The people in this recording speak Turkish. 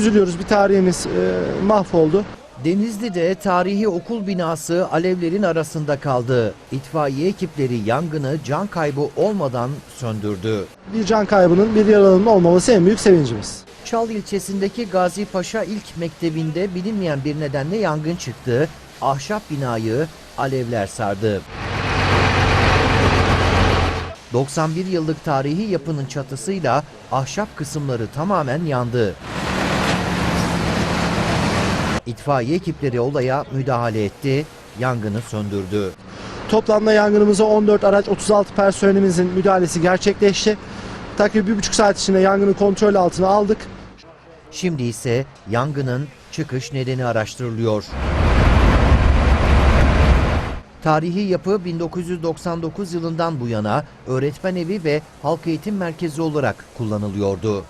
üzülüyoruz. Bir tarihimiz e, mahvoldu. Denizli'de tarihi okul binası alevlerin arasında kaldı. İtfaiye ekipleri yangını can kaybı olmadan söndürdü. Bir can kaybının, bir yaralının olmaması en büyük sevincimiz. Çal ilçesindeki Gazi Paşa İlk Mektebi'nde bilinmeyen bir nedenle yangın çıktı. Ahşap binayı alevler sardı. 91 yıllık tarihi yapının çatısıyla ahşap kısımları tamamen yandı. İtfaiye ekipleri olaya müdahale etti, yangını söndürdü. Toplamda yangınımıza 14 araç 36 personelimizin müdahalesi gerçekleşti. Takribi bir buçuk saat içinde yangını kontrol altına aldık. Şimdi ise yangının çıkış nedeni araştırılıyor. Tarihi yapı 1999 yılından bu yana öğretmen evi ve halk eğitim merkezi olarak kullanılıyordu.